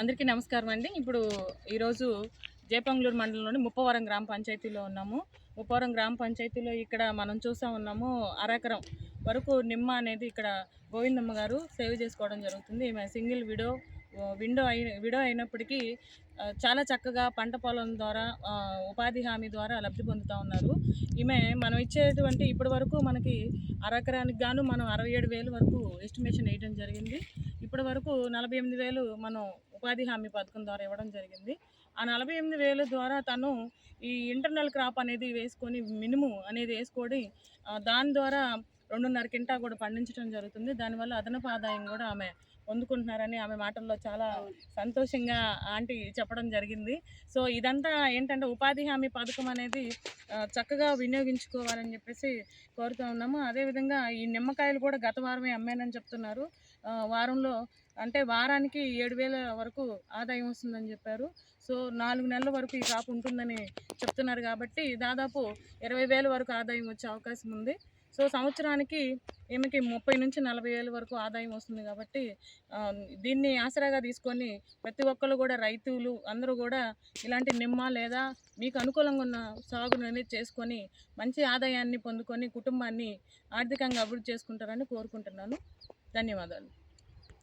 అందరికీ నమస్కారం అండి. ఇప్పుడు ఈరోజు జయపంగ్లూరు మండలంలోని ముప్పవరం గ్రామ పంచాయతీలో ఉన్నాము. ముప్పవరం గ్రామ పంచాయతీలో ఇక్కడ మనం చూసా ఉన్నాము అరెకరం వరకు నిమ్మ అనేది ఇక్కడ గోవిందమ్మ గారు సేవ్ చేసుకోవడం జరుగుతుంది. ఈమె సింగిల్ విడో విండో అయి విడో అయినప్పటికీ చాలా చక్కగా పంట పొలం ద్వారా ఉపాధి హామీ ద్వారా లబ్ధి పొందుతూ ఉన్నారు. ఈమె మనం ఇచ్చేటువంటి ఇప్పటి వరకు మనకి అరెకరానికి గాను మనం అరవై ఏడు వేలు వరకు ఎస్టిమేషన్ వేయడం జరిగింది. ఇప్పటి వరకు నలభై ఎనిమిది వేలు మనం ఉపాధి హామీ పథకం ద్వారా ఇవ్వడం జరిగింది. ఆ నలభై ఎనిమిది వేల ద్వారా తను ఈ ఇంటర్నల్ క్రాప్ అనేది వేసుకొని మినుము అనేది వేసుకొని దాని ద్వారా రెండున్నర కింటా కూడా పండించడం జరుగుతుంది. దానివల్ల అదనపు ఆదాయం కూడా ఆమె పొందుకుంటున్నారని ఆమె మాటల్లో చాలా సంతోషంగా ఆంటీ చెప్పడం జరిగింది. సో ఇదంతా ఏంటంటే ఉపాధి హామీ పథకం అనేది చక్కగా వినియోగించుకోవాలని చెప్పేసి కోరుతూ ఉన్నాము. అదేవిధంగా ఈ నిమ్మకాయలు కూడా గత వారమే అమ్మానని చెప్తున్నారు. వారంలో అంటే వారానికి ఏడు వేల వరకు ఆదాయం వస్తుందని చెప్పారు. సో నాలుగు నెలల వరకు ఈ కాపు ఉంటుందని చెప్తున్నారు కాబట్టి దాదాపు ఇరవై వేల వరకు ఆదాయం వచ్చే అవకాశం ఉంది. సో సంవత్సరానికి ఈమెకి ముప్పై నుంచి నలభై వేల వరకు ఆదాయం వస్తుంది కాబట్టి దీన్ని ఆసరాగా తీసుకొని ప్రతి ఒక్కరు కూడా రైతులు అందరూ కూడా ఇలాంటి నిమ్మ లేదా మీకు అనుకూలంగా ఉన్న సాగును అనేది చేసుకొని మంచి ఆదాయాన్ని పొందుకొని కుటుంబాన్ని ఆర్థికంగా అభివృద్ధి చేసుకుంటారని కోరుకుంటున్నాను. ధన్యవాదాలు.